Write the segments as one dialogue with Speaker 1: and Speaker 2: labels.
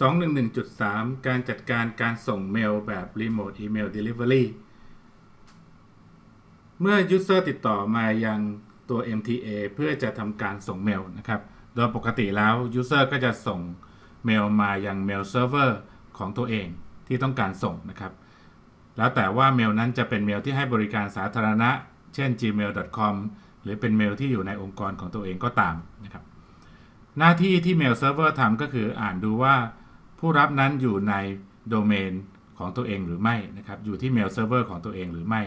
Speaker 1: 211.3 การจัดการการส่งเมลแบบ Remote Email Delivery เมื่อ User ติดต่อมายังตัว MTA เพื่อจะทำการส่งเมลนะครับ โดยปกติแล้ว User ก็จะส่งเมลมายังเมลเซิร์ฟเวอร์ของตัวเองที่ต้องการส่งนะครับ แล้วแต่ว่าเมลนั้นจะเป็นเมลที่ให้บริการสาธารณะ เช่น gmail.com หรือเป็นเมลที่อยู่ในองค์กรของตัวเองก็ตามนะครับหน้าที่ที่เมลเซิร์ฟเวอร์ทำก็คืออ่านดูว่า ผู้รับนั้นอยู่ในโดเมนของตัวเองหรือไม่นะครับ อยู่ที่เมลเซิร์ฟเวอร์ของตัวเองหรือไม่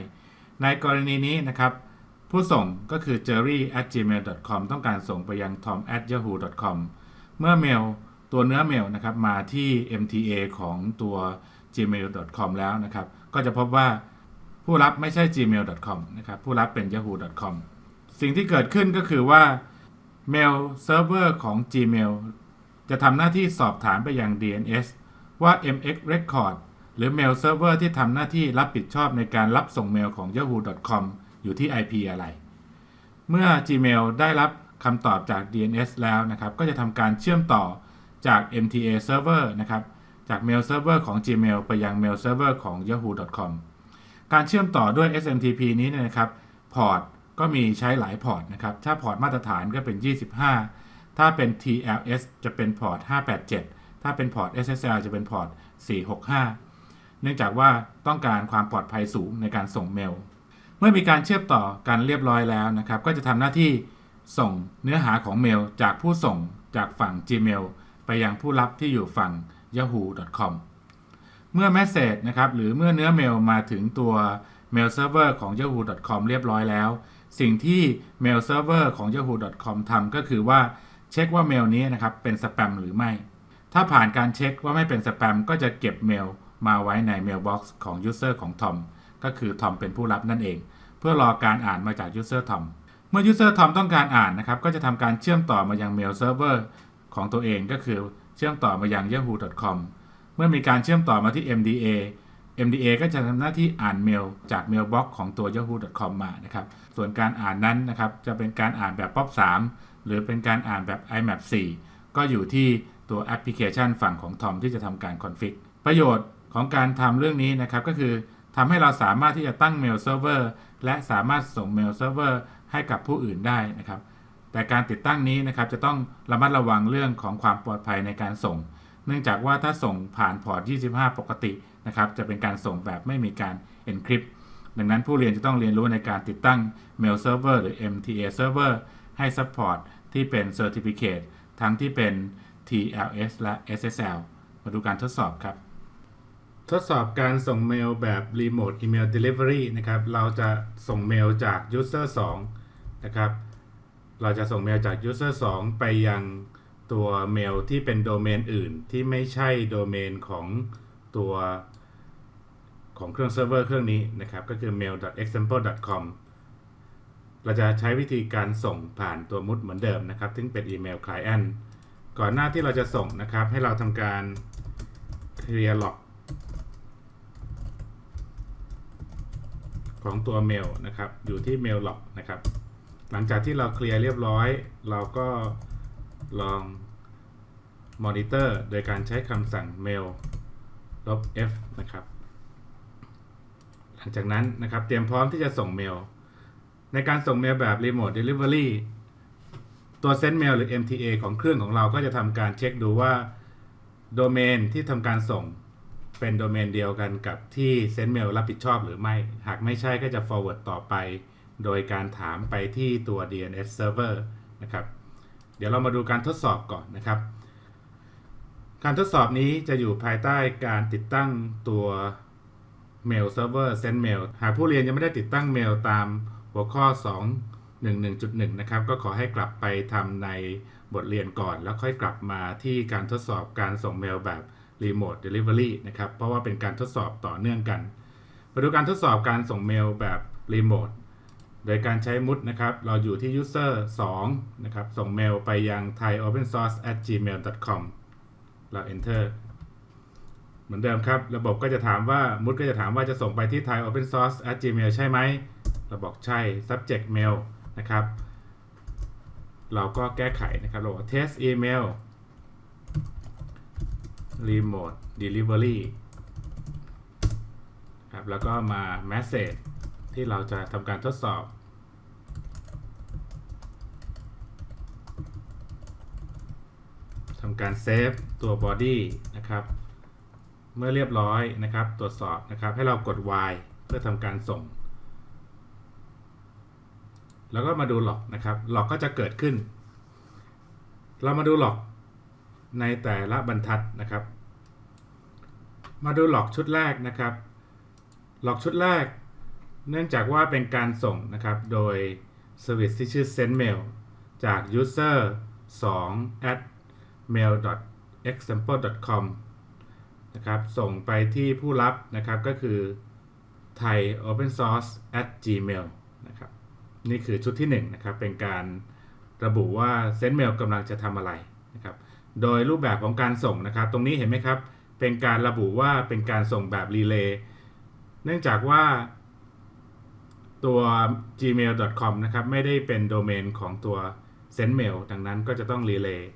Speaker 1: ในกรณีนี้นะครับ ผู้ส่งก็คือ jerry at gmail.com ต้องการส่งไปยัง tom at yahoo.com เมื่อเมลตัวเนื้อเมลนะครับมาที่ MTA ของตัว gmail.com แล้วนะครับ ก็จะพบว่าผู้รับไม่ใช่ gmail.com นะครับ ผู้รับเป็น yahoo.com สิ่งที่เกิดขึ้นก็คือว่าเมลเซิร์ฟเวอร์ของ Gmail จะทำหน้าที่สอบถามไปยัง DNS ว่า MX Record หรือเมลเซิร์ฟเวอร์ที่ทำหน้าที่รับผิดชอบในการรับส่งเมลของ yahoo.com อยู่ที่ IP อะไร เมื่อ Gmail ได้รับคำตอบจาก DNS แล้วนะครับ ก็จะทำการเชื่อมต่อจาก MTA Server นะครับ จากเมลเซิร์ฟเวอร์ของ Gmail ไปยังเมลเซิร์ฟเวอร์ของ yahoo.com การเชื่อมต่อด้วย SMTP นี้นยนะครับ พอร์ตก็มีใช้หลายพอร์ตนะครับ ถ้าพอร์ตมาตรฐานก็เป็น 25 ถ้าเป็น TLS จะเป็นพอร์ต 587 ถ้าเป็นพอร์ต SSL จะเป็นพอร์ต 465 เนื่องจากว่าต้องการความปลอดภัยสูงในการส่งเมล เมื่อมีการเชื่อมต่อกันเรียบร้อยแล้วนะครับ ก็จะทำหน้าที่ส่งเนื้อหาของเมลจากผู้ส่งจากฝั่ง Gmail ไปยังผู้รับที่อยู่ฝั่ง yahoo.com เมื่อ message นะครับหรือเมื่อเนื้อเมลมาถึงตัวเมลเซิร์ฟเวอร์ของ yahoo.com เรียบร้อยแล้ว สิ่งที่เมลเซิร์ฟเวอร์ของ yahoo.com ทำก็คือว่า เช็คว่าเมลนี้นะครับเป็นสแปมหรือไม่ ถ้าผ่านการเช็คว่าไม่เป็นสแปมก็จะเก็บเมลมาไว้ในเมลบ็อกซ์ของ User ของ Tom ก็คือ Tom เป็นผู้รับนั่นเอง เพื่อรอการอ่านมาจาก User Tom เมื่อ User Tom ต้องการอ่านนะครับก็จะทำการเชื่อมต่อมายังเมลเซิร์ฟเวอร์ของตัวเองก็คือเชื่อมต่อมายัง yahoo.com เมื่อมีการเชื่อมต่อมาที่ MDA MDA ก็จะทำหน้าที่อ่านเมลจากเมลบ็อกของตัว yahoo.com มานะครับ ส่วนการอ่านนั้นนะครับจะเป็นการอ่านแบบ POP 3 หรือเป็นการอ่านแบบ IMAP 4 ก็อยู่ที่ตัวแอปพลิเคชันฝั่งของ Tom ที่จะทำการคอนฟิกประโยชน์ของการทำเรื่องนี้นะครับก็คือทำให้เราสามารถที่จะตั้งเมลเซิร์ฟเวอร์และสามารถส่งเมลเซิร์ฟเวอร์ให้กับผู้อื่นได้นะครับ แต่การติดตั้งนี้นะครับจะต้องระมัดระวังเรื่องของความปลอดภัยในการส่ง เนื่องจากว่าถ้าส่งผ่านพอร์ต 25 ปกติ นะครับจะเป็นการส่งแบบไม่มีการ encrypt ดังนั้นผู้เรียนจะต้องเรียนรู้ในการติดตั้ง mail server หรือ MTA server ให้ support ที่เป็น certificate ทั้งที่เป็น TLS และ SSL มาดูการทดสอบครับ ทดสอบการส่งเมลแบบ Remote Email Delivery นะครับ เราจะส่งเมลจาก User 2 นะครับ เราจะส่งเมลจาก User 2 ไปยังตัวเมลที่เป็นโดเมนอื่นที่ไม่ใช่โดเมนของตัว ของเครื่องเซิร์ฟเวอร์เครื่องนี้นะครับ ก็คือ mail.example.com เราจะใช้วิธีการส่งผ่านตัวมุดเหมือนเดิมนะครับ ซึ่งเป็นอีเมล client ก่อนหน้าที่เราจะส่งนะครับ ให้เราทำการ clear log ของตัวเมลนะครับ อยู่ที่ mail log นะครับ หลังจากที่เราเคลียร์เรียบร้อย เราก็ลองมอนิเตอร์โดยการใช้คำสั่ง mail ลบ f นะครับ ลังจากนั้นนะครับเตรียมพร้อมที่จะส่งเมล ในการส่งเมลแบบ Remote Delivery ตัว Send Mail หรือ MTA ของเครื่องของเราก็จะทำการเช็คดูว่าโดเมนที่ทำการส่งเป็นโดเมนเดียวกันกับที่ Send Mail รับผิดชอบหรือไม่ หากไม่ใช่ก็จะ forward ต่อไป โดยการถามไปที่ตัว DNS server นะครับเดี๋ยวเรามาดูการทดสอบก่อนนะครับ การทดสอบนี้จะอยู่ภายใต้การติดตั้งตัว Mail Server Send Mail หากผู้เรียนยังไม่ได้ติดตั้งเมลตามหัวข้อ 2.11.1 นะครับ ก็ขอให้กลับไปทำในบทเรียนก่อน แล้วค่อยกลับมาที่การทดสอบการส่งเมลแบบ Remote Delivery นะครับ เพราะว่าเป็นการทดสอบต่อเนื่องกัน มาดูการทดสอบการส่งเมลแบบ Remote โดยการใช้มุดนะครับ เราอยู่ที่ user 2 นะครับ ส่งเมลไปยัง thaiOpenSource@gmail.com เรา enter มือนเดิมครับ ระบบก็จะถามว่ามุดก็จะถามว่าจะส่งไปที่ thaiOpenSource@gmail ใช่ไหมเราบอกใช่ subject mail นะครับ เราก็แก้ไขนะครับ เราบอก test email remote delivery ครับแล้วก็มา message ที่เราจะทำการทดสอบ ทำการเซฟตัว body นะครับ เมื่อเรียบร้อยนะครับ ตรวจสอบนะครับ ให้เรากด Y เพื่อทำการส่ง แล้วก็มาดูหลอกนะครับ หลอกก็จะเกิดขึ้น เรามาดูหลอกในแต่ละบรรทัดนะครับ มาดูหลอกชุดแรกนะครับ หลอกชุดแรก เนื่องจากว่าเป็นการส่งนะครับ โดย Service ที่ชื่อ sendmail จาก user 2 at mail example com นะครับส่งไปที่ผู้รับนะครับก็คือ thai open source at gmail นะครับนี่คือชุดที่1นะครับเป็นการระบุว่า sendmail กำลังจะทำอะไรนะครับโดยรูปแบบของการส่งนะครับ ตรงนี้เห็นไหมครับ เป็นการระบุว่าเป็นการส่งแบบรีเลย์เนื่องจากว่าตัว gmail.com นะครับไม่ได้เป็นโดเมนของตัว sendmail ดังนั้นก็จะต้องรีเลย์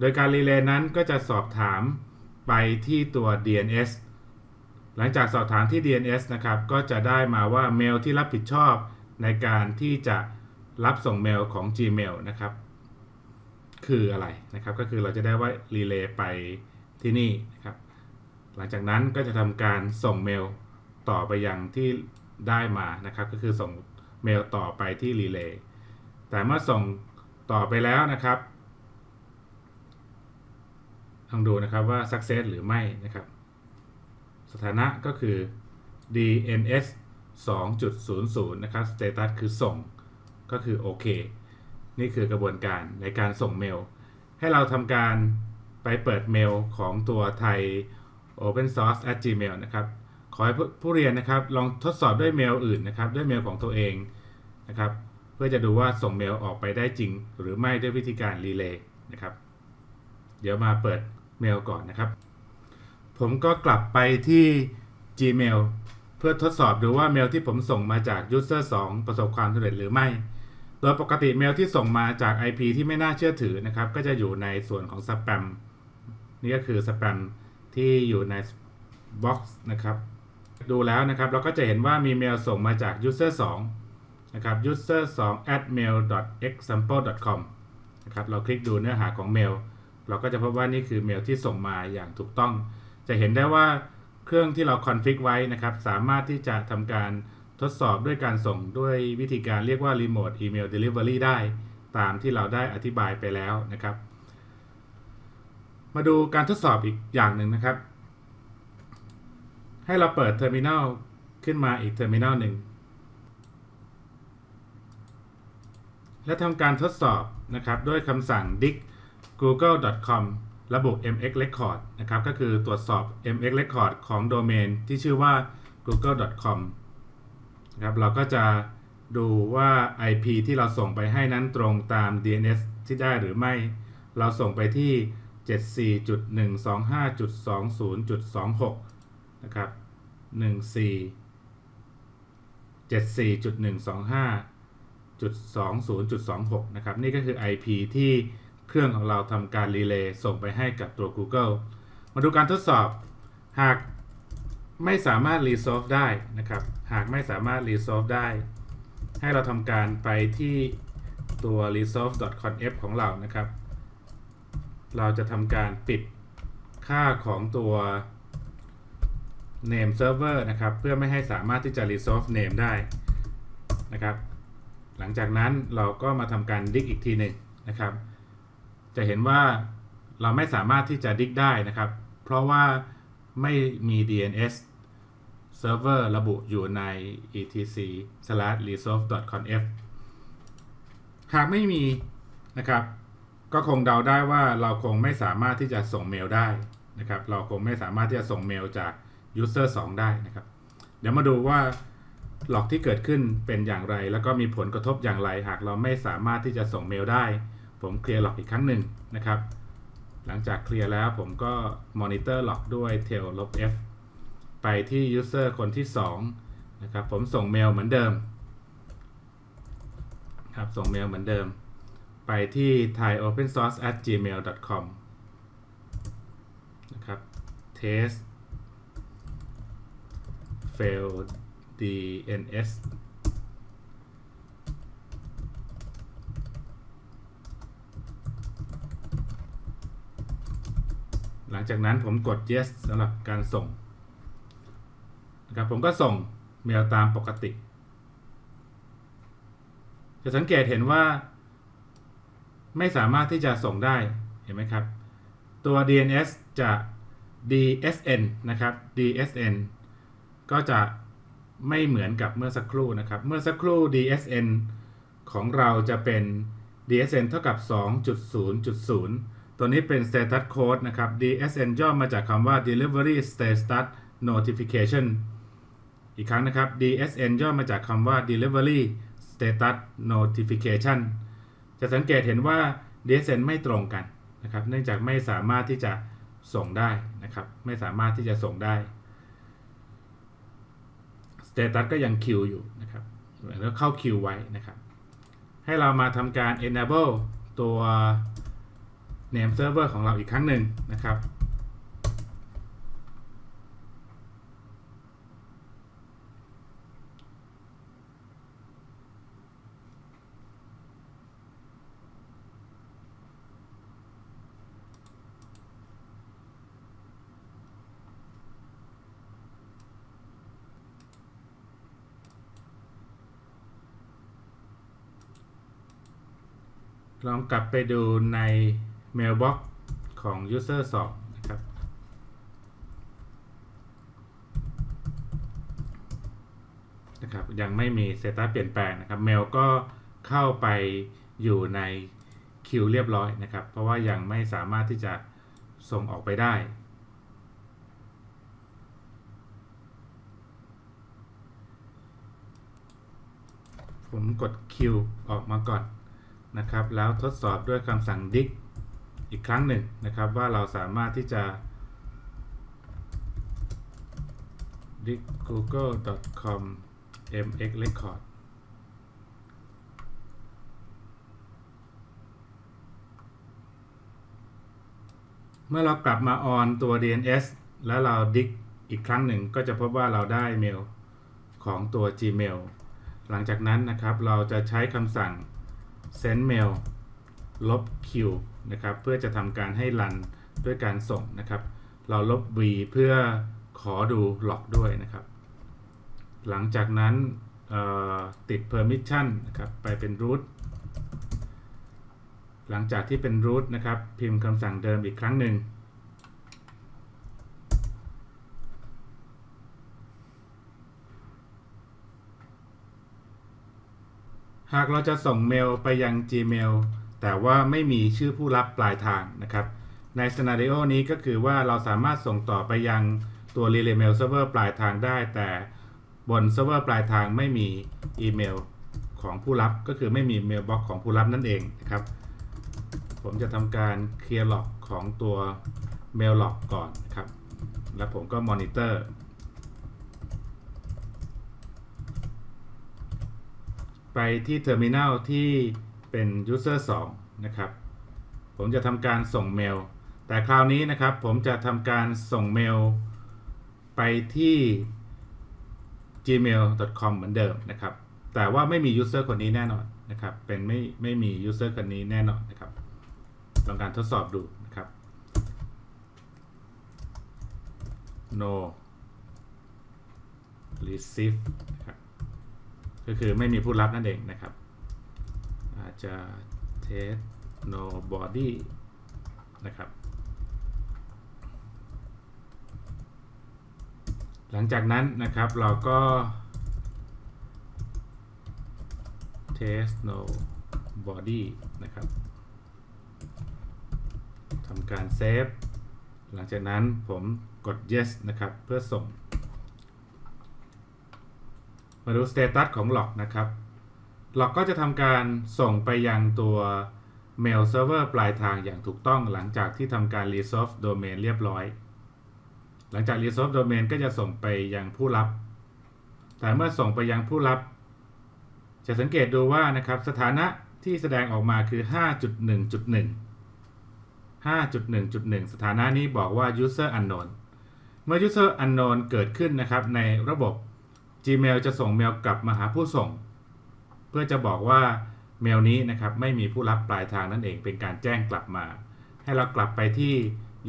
Speaker 1: โดยการรีเลย์นั้นก็จะสอบถาม ไปที่ตัว DNS หลังจากสอบถามที่ DNS นะครับ ก็จะได้มาว่าเมลที่รับผิดชอบในการที่จะรับส่งเมลของ Gmail นะครับ คืออะไรนะครับ ก็คือเราจะได้ว่ารีเลย์ไปที่นี่นะครับ หลังจากนั้นก็จะทำการส่งเมลต่อไปยังที่ได้มานะครับ ก็คือส่งเมลต่อไปที่รีเลย์แต่เมื่อส่งต่อไปแล้วนะครับ ลองดูนะครับว่า success หรือไม่นะครับ สถานะก็คือ DNS 2.00 นะครับ status คือส่งก็คือโอเคนี่คือกระบวนการในการส่งเมล ให้เราทำการไปเปิดเมลของตัวไทย open source at gmail นะครับ ขอให้ผู้ผู้เรียนนะครับลองทดสอบด้วยเมลอื่นนะครับด้วยเมลของตัวเองนะครับ เพื่อจะดูว่าส่งเมลออกไปได้จริง หรือไม่ด้วยวิธีการรีเลย์นะครับ เดี๋ยวมาเปิด เมลก่อนนะครับ ผมก็กลับไปที่ Gmail เพื่อทดสอบดูว่าเมลที่ผมส่งมาจาก User 2 ประสบความสำเร็จหรือไม่ โดยปกติเมลที่ส่งมาจาก IP ที่ไม่น่าเชื่อถือนะครับ ก็จะอยู่ในส่วนของสแปมนี่ก็คือสแปมที่อยู่ในบ็อกซ์นะครับ ดูแล้วนะครับ เราก็จะเห็นว่ามีเมลส่งมาจาก User 2 นะครับ user 2 at mail example com นะครับ เราคลิกดูเนื้อหาของเมล เราก็จะพบว่านี่คือเมลที่ส่งมาอย่างถูกต้อง จะเห็นได้ว่าเครื่องที่เราคอนฟิกไว้นะครับ สามารถที่จะทำการทดสอบด้วยการส่งด้วยวิธีการเรียกว่า Remote Email Delivery ได้ ตามที่เราได้อธิบายไปแล้วนะครับ มาดูการทดสอบอีกอย่างหนึ่งนะครับ ให้เราเปิดเทอร์มินอลขึ้นมาอีกเทอร์มินอลหนึ่งและทำการทดสอบนะครับด้วยคำสั่ง dict google.com ระบบ mx record นะครับ ก็คือตรวจสอบ mx record ของโดเมนที่ชื่อว่า google.com นะครับ เราก็จะดูว่า IP ที่เราส่งไปให้นั้นตรงตาม DNS ที่ได้หรือไม่ เราส่งไปที่ 74.125.20.26 นะครับ 14 74.125.20.26 นะครับ นี่ก็คือ IP ที่ เครื่องของเราทำการรีเลย์ส่งไปให้กับตัว Google มาดูการทดสอบ หากไม่สามารถ resolve ได้นะครับ หากไม่สามารถ resolve ได้ ให้เราทำการไปที่ตัว resolve.conf ของเรานะครับ เราจะทำการปิดค่าของตัว name server นะครับ เพื่อไม่ให้สามารถที่จะ resolve name ได้นะครับ หลังจากนั้นเราก็มาทำการดิกอีกทีหนึ่งนะครับ จะเห็นว่าเราไม่สามารถที่จะดิกได้นะครับ เพราะว่าไม่มี DNS server ระบุอยู่ใน etc/resolve.conf หากไม่มีนะครับ ก็คงเดาได้ว่าเราคงไม่สามารถที่จะส่งเมลได้นะครับ เราคงไม่สามารถที่จะส่งเมลจาก user 2 ได้นะครับ เดี๋ยวมาดูว่าหลอกที่เกิดขึ้นเป็นอย่างไร แล้วก็มีผลกระทบอย่างไร หากเราไม่สามารถที่จะส่งเมลได้ ผมเคลียร์หลอกอีกครั้งหนึ่งนะครับ หลังจากเคลียร์แล้วผมก็มอนิเตอร์หลอกด้วย tail ลบ f ไปที่ user คนที่2นะครับ ผมส่งเมลเหมือนเดิมครับส่งเมลเหมือนเดิม ไปที่ thaiopensource at gmail com นะครับ test fail DNS หลัง จากนั้นผมกด yes สำหรับการส่งนะครับผมก็ส่งเมลตามปกติ จะสังเกตเห็นว่า ไม่สามารถที่จะส่งได้เห็นไหมครับ ตัว DNS จะ DSN นะครับ DSN ก็จะไม่เหมือนกับเมื่อสักครู่นะครับ เมื่อสักครู่ DSN ของเราจะเป็น DSN เท่ากับ 2.0.0 ตัวนี้เป็น status code นะครับ DSN ย่อมาจากคำว่า delivery status notification อีกครั้งนะครับ DSN ย่อมาจากคำว่า delivery status notification จะสังเกตเห็นว่า DSN ไม่ตรงกันนะครับ เนื่องจากไม่สามารถที่จะส่งได้นะครับ ไม่สามารถที่จะส่งได้ Status ก็ยังคิวอยู่นะครับแล้วเข้าคิวไว้นะครับ ให้เรามาทำการ enable ตัว name server ของเราอีกครั้งหนึ่งนะครับ ลองกลับไปดูใน mailbox ของ user 2นะครับ นะครับ ยังไม่มี status เปลี่ยนแปลงนะครับเมลก็เข้าไปอยู่ในคิวเรียบร้อยนะครับ เพราะว่ายังไม่สามารถที่จะส่งออกไปได้ผมกดคิวออกมาก่อนนะครับ แล้วทดสอบด้วยคำสั่ง dig อีกครั้งหนึ่งนะครับว่าเราสามารถที่จะ dig google.com mx record เมื่อเรากลับมาออนตัว DNS แล้วเรา dig อีกครั้งหนึ่งก็จะพบว่าเราได้เมลของตัว Gmail หลังจากนั้นนะครับเราจะใช้คำสั่ง send mail ลบ q นะครับ เพื่อจะทำการให้รันด้วยการส่งนะครับ เราลบ v เพื่อขอดูหลอกด้วยนะครับ หลังจากนั้นติด permission นะครับ ไปเป็น root หลังจากที่เป็น root นะครับ พิมพ์คำสั่งเดิมอีกครั้งหนึ่ง หากเราจะส่งเมลไปยัง Gmail แต่ว่าไม่มีชื่อผู้รับปลายทางนะครับ ในสน n ริโอนี้ก็คือว่าเราสามารถส่งต่อไปยังตัว Relay Mail Server ปลายทางได้ แต่บนเซิร์ฟเวอร์ปลายทางไม่มีอีเมลของผู้รับ ก็คือไม่มีเมลบ็อกของผู้รับนั่นเองนะครับ ผมจะทำการเคลียร์ล็อกของตัว Mail Log ก่อนนะครับ แล้วผมก็มอนิเตอร์ไปที่เทอร์มินัลที่ เป็น user 2 นะครับ ผมจะทำการส่งเมล แต่คราวนี้นะครับผมจะทำการส่งเมลไปที่ gmail.com เหมือนเดิมนะครับ แต่ว่าไม่มี user คนนี้แน่นอนนะครับ เป็นไม่ไม่มี user คนนี้แน่นอนนะครับลองการทดสอบดูนะครับ no receive นะครับก็คือไม่มีผู้รับนั่นเองนะครับ จะ test no body นะครับ หลังจากนั้นนะครับเราก็ test no body นะครับทำการเซฟ หลังจากนั้นผมกด yes นะครับ เพื่อส่ง มาดู status ของ log นะครับ log ก็จะทำการส่งไปยังตัว mail server ปลายทางอย่างถูกต้องหลังจากที่ทำการ resolve domain เรียบร้อย หลังจาก resolve domain ก็จะส่งไปยังผู้รับ แต่เมื่อส่งไปยังผู้รับ จะสังเกตดูว่านะครับสถานะที่แสดงออกมาคือ 5.1.1 5.1.1 สถานะนี้บอกว่า user unknown เมื่อ user unknown เกิดขึ้นนะครับในระบบ Gmail จะส่งเมลกลับมาหาผู้ส่ง เพื่อจะบอกว่าเมลนี้นะครับไม่มีผู้รับปลายทางนั่นเองเป็นการแจ้งกลับมา ให้เรากลับไปที่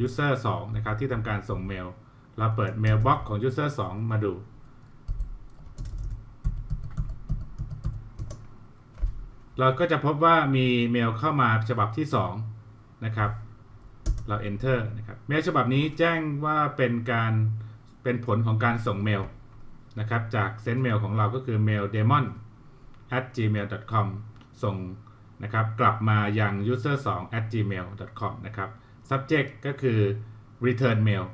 Speaker 1: user 2นะครับที่ทำการส่งเมล เราเปิด mailbox ของ user 2 มาดู เราก็จะพบว่ามีเมลเข้ามาฉบับที่ 2 นะครับ เรา enter นะครับเมลฉบับนี้แจ้งว่าเป็นการเป็นผลของการส่งเมลนะครับจากเซนต์เมลของเราก็คือ mail demon at gmail.com ส่งนะครับกลับมายัง user 2 at gmail.com นะครับ subject ก็คือ return mail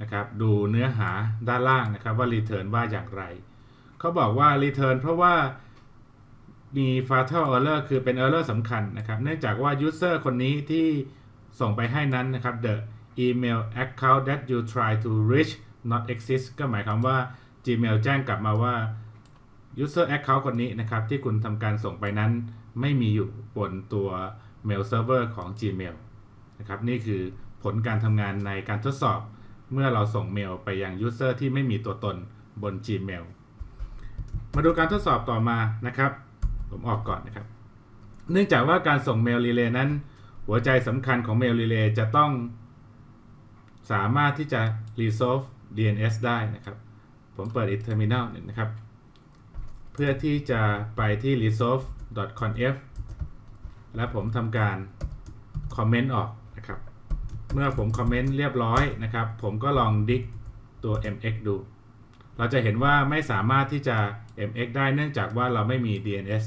Speaker 1: นะครับดูเนื้อหาด้านล่างนะครับว่า return ว่าอย่างไร เขาบอกว่า return เพราะว่ามี fatal error คือเป็น error สำคัญนะครับ เนื่องจากว่า user คนนี้ที่ส่งไปให้นั้นนะครับ the email account that you try to reach not exist ก็หมายความว่า Gmail แจ้งกลับมาว่า user account คนนี้นะครับ ที่คุณทำการส่งไปนั้นไม่มีอยู่บนตัว mail server ของ Gmail นะครับนี่คือผลการทำงานในการทดสอบ เมื่อเราส่งเมลไปยัง user ที่ไม่มีตัวตนบน Gmail มาดูการทดสอบต่อมานะครับ ผมออกก่อนนะครับ เนื่องจากว่าการส่งเมลรีเลย์นั้น หัวใจสำคัญของเมลรีเลย์จะต้อง สามารถที่จะ resolve DNS ได้นะครับ ผมเปิดอีก terminal หนึ่งนะครับ เพื่อที่จะไปที่ resolve.conf และผมทำการ คอมเมนต์ออกนะครับ เมื่อผมคอมเมนต์เรียบร้อยนะครับ ผมก็ลองดิกตัว mx ดู เราจะเห็นว่าไม่สามารถที่จะ mx ได้เนื่องจากว่าเราไม่มี DNS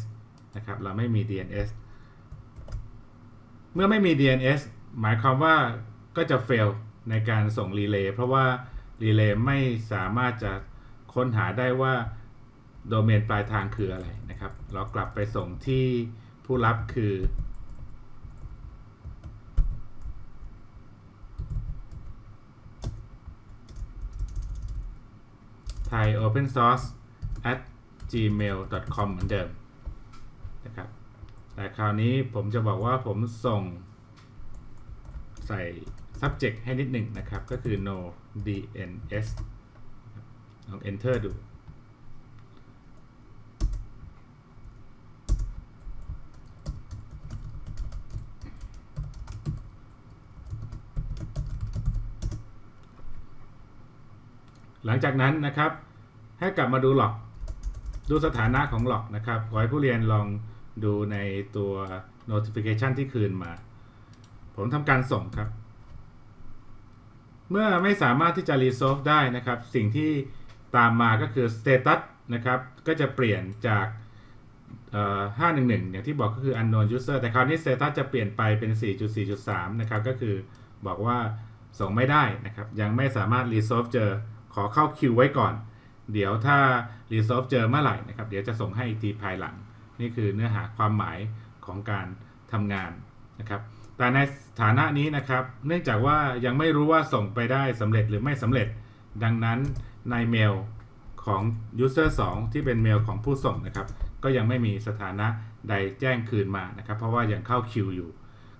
Speaker 1: นะครับ เราไม่มี DNS เมื่อไม่มี DNS หมายความว่าก็จะ fail ในการส่งรีเลย์เพราะว่ารีเลย์ไม่สามารถจะค้นหาได้ว่า โดเมนปลายทางคืออะไรนะครับ เรากลับไปส่งที่ผู้รับคือ thai open source at gmail.com เหมือนเดิมนะครับ แต่คราวนี้ผมจะบอกว่าผมส่งใส่ subject ให้นิดหนึ่งนะครับ ก็คือ no dns ลอง enter ดู หลังจากนั้นนะครับ ให้กลับมาดูหลอกดูสถานะของหลอกนะครับ ขอให้ผู้เรียนลองดูในตัว notification ที่คืนมา ผมทำการส่งครับ เมื่อไม่สามารถที่จะ resolve ได้นะครับ สิ่งที่ตามมาก็คือ status นะครับ ก็จะเปลี่ยนจากเอ่อ511 อย่างที่บอกก็คือ unknown user แต่คราวนี้ status จะเปลี่ยนไปเป็น 4.4.3 นะครับ ก็คือบอกว่าส่งไม่ได้นะครับ ยังไม่สามารถ resolve เจอ ขอเข้าคิวไว้ก่อน เดี๋ยวถ้า resolve เจอเมื่อไหร่นะครับ เดี๋ยวจะส่งให้อีกทีภายหลัง นี่คือเนื้อหาความหมายของการทำงานนะครับ แต่ในฐานะนี้นะครับ เนื่องจากว่ายังไม่รู้ว่าส่งไปได้สำเร็จหรือไม่สำเร็จ ดังนั้นในเมลของ user 2 ที่เป็นเมลของผู้ส่งนะครับ ก็ยังไม่มีสถานะใดแจ้งคืนมานะครับ เพราะว่ายังเข้าคิวอยู่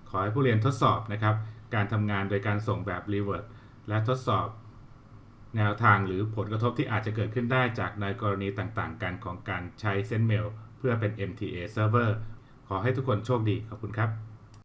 Speaker 1: ขอให้ผู้เรียนทดสอบนะครับ การทำงานโดยการส่งแบบ revert และทดสอบ แนวทางหรือผลกระทบที่อาจจะเกิดขึ้นได้จากในกรณีต่างๆ กันของการใช้เซนเมลเพื่อเป็น MTA server ขอให้ทุกคนโชคดี ขอบคุณครับ